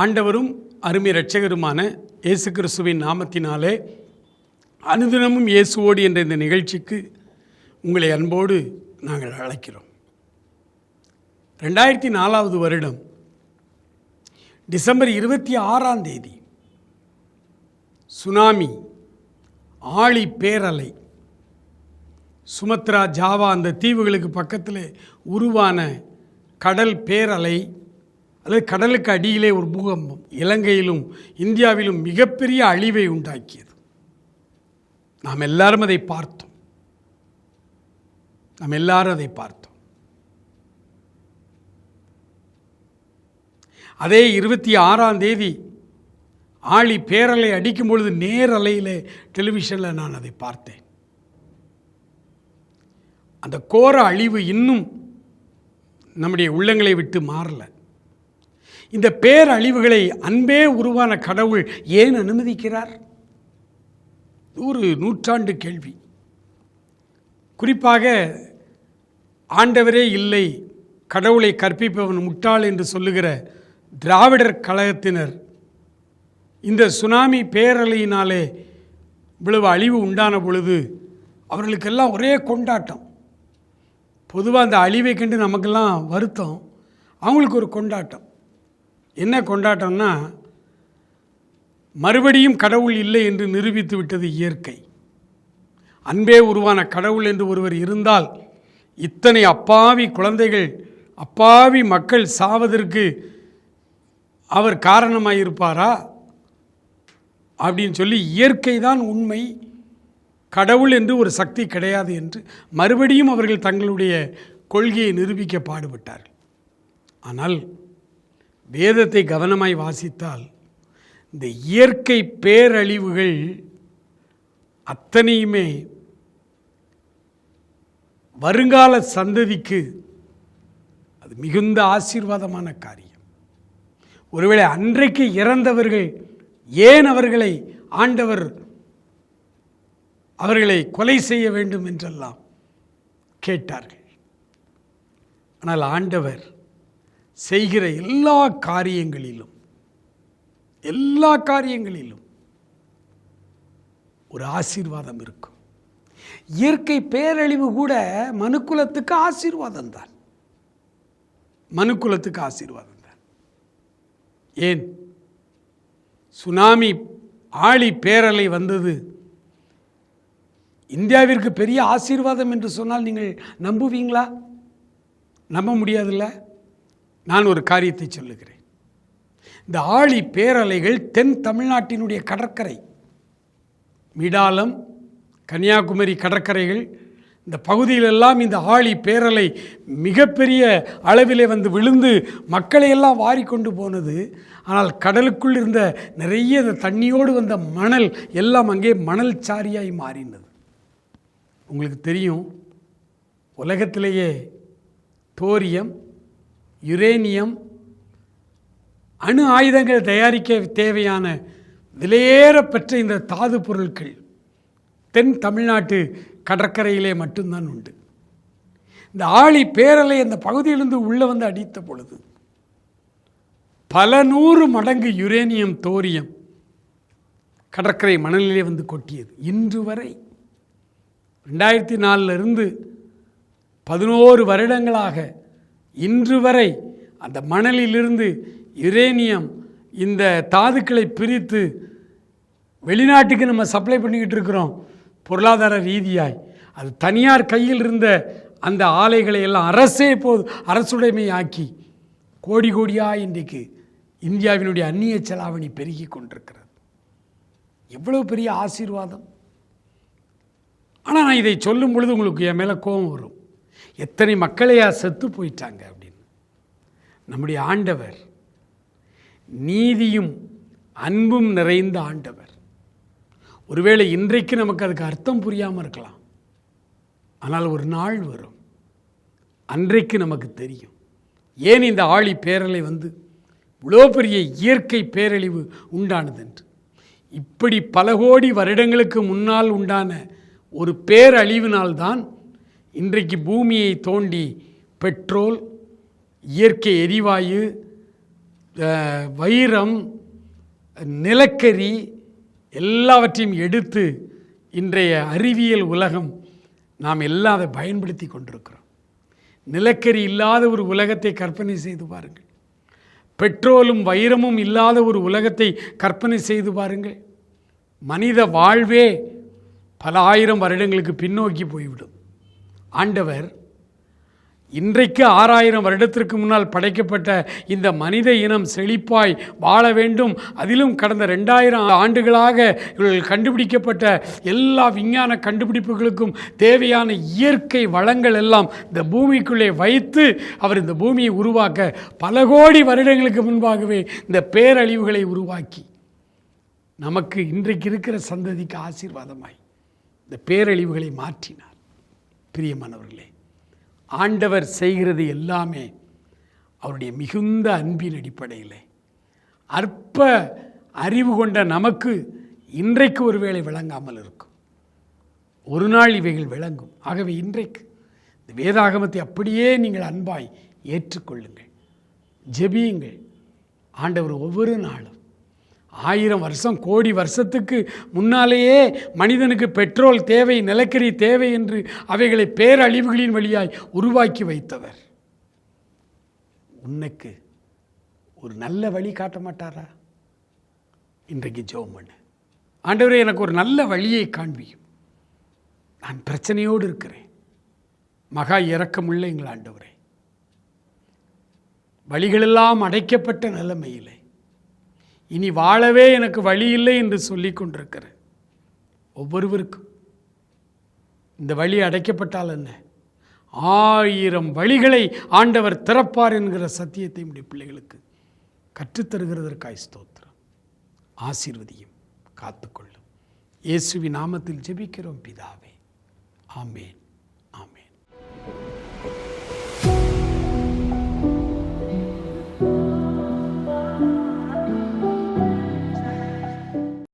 ஆண்டவரும் அருமை இரட்சகருமான இயேசு கிறிஸ்துவின் நாமத்தினாலே அனுதினமும் இயேசுவோடு என்ற இந்த நிகழ்ச்சிக்கு உங்களை அன்போடு நாங்கள் அழைக்கிறோம். ரெண்டாயிரத்தி நாலாவது வருடம் டிசம்பர் இருபத்தி ஆறாம் தேதி சுனாமி ஆழி பேரலை சுமத்ரா ஜாவா அந்த தீவுகளுக்கு பக்கத்தில் உருவான கடல் பேரலை அல்லது கடலுக்கு அடியிலே ஒரு பூகம்பம் இலங்கையிலும் இந்தியாவிலும் மிகப்பெரிய அழிவை உண்டாக்கியது. நாம் எல்லாரும் அதை பார்த்தோம். நாம் எல்லாரும் அதை பார்த்தோம். அதே இருபத்தி ஆறாம் தேதி ஆழி பேரலை அடிக்கும் பொழுது நேரலையில் டெலிவிஷனில் நான் அதை பார்த்தேன். அந்த கோர அழிவு இன்னும் நம்முடைய உள்ளங்களை விட்டு மாறலை. இந்த பேரழிவுகளை அன்பே உருவான கடவுள் ஏன் அனுமதிக்கிறார்? ஒரு நூற்றாண்டு கேள்வி. குறிப்பாக ஆண்டவரே இல்லை கடவுளை கற்பிப்பவன் முட்டாள் என்று சொல்லுகிற திராவிடர் கழகத்தினர் இந்த சுனாமி பேரலையினாலே இவ்வளவு அழிவு உண்டான பொழுது அவர்களுக்கெல்லாம் ஒரே கொண்டாட்டம். பொதுவாக அந்த அழிவை கண்டு நமக்கெல்லாம் வருத்தம். அவங்களுக்கு ஒரு கொண்டாட்டம். என்ன கொண்டாட்டம்னா மறுபடியும் கடவுள் இல்லை என்று நிரூபித்து விட்டது இயற்கை. அன்பே உருவான கடவுள் என்று ஒருவர் இருந்தால் இத்தனை அப்பாவி குழந்தைகள் அப்பாவி மக்கள் சாவதற்கு அவர் காரணமாயிருப்பாரா? அப்படின்னு சொல்லி இயற்கை தான் உண்மை. கடவுள் என்று ஒரு சக்தி கிடையாது என்று மறுபடியும் அவர்கள் தங்களுடைய கொள்கையை நிரூபிக்க பாடுபட்டார்கள். ஆனால் வேதத்தை கவனமாய் வாசித்தால் இந்த இயற்கை பேரழிவுகள் அத்தனையுமே வருங்கால சந்ததிக்கு அது மிகுந்த ஆசீர்வாதமான காரியம். ஒருவேளை அன்றைக்கு இறந்தவர்கள் ஏன் அவர்களை ஆண்டவர் அவர்களை கொலை செய்ய வேண்டும் என்றெல்லாம் கேட்டார்கள். ஆனால் ஆண்டவர் செய்கிற எல்லா காரியங்களிலும் எல்லா காரியங்களிலும் ஒரு ஆசீர்வாதம் இருக்கும். இயற்கை பேரழிவு கூட மனுக்குலத்துக்கு ஆசீர்வாதம் தான். மனுக்குலத்துக்கு ஆசீர்வாதம் தான். ஏன்? சுனாமி ஆழி பேரலை வந்தது. இந்தியாவிற்கு பெரிய ஆசீர்வாதம் என்று சொன்னால் நீங்கள் நம்புவீங்களா? நம்ப முடியாதுல்ல? நான் ஒரு காரியத்தை சொல்லுகிறேன். இந்த ஆழி பேரலைகள் தென் தமிழ்நாட்டினுடைய கடற்கரை. மிடாலம் கன்னியாகுமரி கடற்கரைகள் இந்த பகுதியிலெல்லாம் இந்த ஆழி பேரலை மிகப்பெரிய அளவிலே வந்து விழுந்து மக்களை எல்லாம் வாரிக்கொண்டு போனது. ஆனால் கடலுக்குள் இருந்த நிறைய இந்த தண்ணியோடு வந்த மணல் எல்லாம் அங்கே மணல் சாரியாய் மாறினது. உங்களுக்கு தெரியும் உலகத்திலேயே தோரியம் யுரேனியம் அணு ஆயுதங்கள் தயாரிக்க தேவையான விலையேறப்பெற்ற இந்த தாது பொருட்கள் தென் தமிழ்நாட்டு கடற்கரையிலே மட்டும்தான் உண்டு. இந்த ஆழி பேரலை அந்த பகுதியிலிருந்து உள்ளே வந்து அடித்த பொழுது பல நூறு மடங்கு யுரேனியம் தோரியம் கடற்கரை மணலிலே வந்து கொட்டியது. இன்று வரை ரெண்டாயிரத்தி நாலிலிருந்து பதினோரு வருடங்களாக இன்று வரை அந்த மணலிலிருந்து யுரேனியம் இந்த தாதுக்களை பிரித்து வெளிநாட்டுக்கு நம்ம சப்ளை பண்ணிக்கிட்டு இருக்கிறோம். பொருளாதார ரீதியாய். அது தனியார் கையில் இருந்த அந்த ஆலைகளை எல்லாம் அரசே போது அரசுடைமை ஆக்கி கோடி கோடியாக இன்றைக்கு இந்தியாவினுடைய அந்நிய செலாவணி பெருகி கொண்டிருக்கிறது. எவ்வளோ பெரிய ஆசீர்வாதம். ஆனால் நான் இதை சொல்லும் பொழுது உங்களுக்கு என் மேலே கோபம் வரும். எத்தனை மக்களையா செத்து போயிட்டாங்க அப்படின்னு. நம்முடைய ஆண்டவர் நீதியும் அன்பும் நிறைந்த ஆண்டவர். ஒருவேளை இன்றைக்கு நமக்கு அதுக்கு அர்த்தம் புரியாமல் இருக்கலாம். ஆனால் ஒரு நாள் வரும். அன்றைக்கு நமக்கு தெரியும். ஏன் இந்த ஆழி பேரலை வந்து இவ்வளோ பெரிய இயற்கை பேரழிவு உண்டானது என்று இப்படி பல கோடி வருடங்களுக்கு முன்னால் உண்டான ஒரு பேரழிவினால்தான் இன்றைக்கு பூமியை தோண்டி பெட்ரோல் இயற்கை எரிவாயு வைரம் நிலக்கரி எல்லாவற்றையும் எடுத்து இன்றைய அறிவியல் உலகம் நாம் எல்லாம் அதை பயன்படுத்தி கொண்டிருக்கிறோம். நிலக்கரி இல்லாத ஒரு உலகத்தை கற்பனை செய்து பாருங்கள். பெட்ரோலும் வைரமும் இல்லாத ஒரு உலகத்தை கற்பனை செய்து பாருங்கள். மனித வாழ்வே பல ஆயிரம் வருடங்களுக்கு பின்னோக்கி போய்விடும். ஆண்டவர் இன்றைக்கு ஆறாயிரம் வருடத்திற்கு முன்னால் படைக்கப்பட்ட இந்த மனித இனம் செழிப்பாய் வாழ வேண்டும். அதிலும் கடந்த ரெண்டாயிரம் ஆண்டுகளாக இவர்கள் கண்டுபிடிக்கப்பட்ட எல்லா விஞ்ஞான கண்டுபிடிப்புகளுக்கும் தேவையான இயற்கை வளங்கள் எல்லாம் இந்த பூமிக்குள்ளே வைத்து அவர் இந்த பூமியை உருவாக்க பல கோடி வருடங்களுக்கு முன்பாகவே இந்த பேரழிவுகளை உருவாக்கி. நமக்கு இன்றைக்கு இருக்கிற சந்ததிக்கு ஆசீர்வாதமாய் இந்த பேரழிவுகளை மாற்றினார். பிரியமானவர்களே ஆண்டவர் செய்கிறது எல்லாமே அவருடைய மிகுந்த அன்பின் அடிப்படையில். அற்ப அறிவு கொண்ட நமக்கு இன்றைக்கு ஒருவேளை விளங்காமல் இருக்கும். ஒரு நாள் இவைகள் விளங்கும். ஆகவே இன்றைக்கு இந்த வேதாகமத்தை அப்படியே நீங்கள் அன்பாய் ஏற்றுக்கொள்ளுங்கள். ஜெபியுங்கள். ஆண்டவர் ஒவ்வொரு நாளும் ஆயிரம் வருஷம் கோடி வருஷத்துக்கு முன்னாலேயே மனிதனுக்கு பெட்ரோல் தேவை நிலக்கரி தேவை என்று அவைகளை பேரழிவுகளின் வழியாய் உருவாக்கி வைத்தவர். உன்னைக்கு ஒரு நல்ல வழி காட்ட மாட்டாரா? இன்றைக்கு ஜோம் பண்ணு. ஆண்டவரே எனக்கு ஒரு நல்ல வழியை காண்பியும் நான் பிரச்சனையோடு இருக்கிறேன். மகா இறக்கமுள்ள எங்கள் ஆண்டவரே. வழிகளெல்லாம் அடைக்கப்பட்ட நிலைமையிலே இனி வாழவே எனக்கு வழி இல்லை என்று சொல்லி கொண்டிருக்கிற ஒவ்வொருவருக்கும் இந்த வழி அடைக்கப்பட்டால் என்ன? ஆயிரம் வழிகளை ஆண்டவர் திறப்பார் என்கிற சத்தியத்தை நம்முடைய பிள்ளைகளுக்கு கற்றுத்தருகிறதற்காய் ஸ்தோத்திரம். ஆசீர்வதியும் காத்துக்கொள்ளும். இயேசுவி நாமத்தில் ஜெபிக்கிறோம் பிதாவே. ஆமேன்.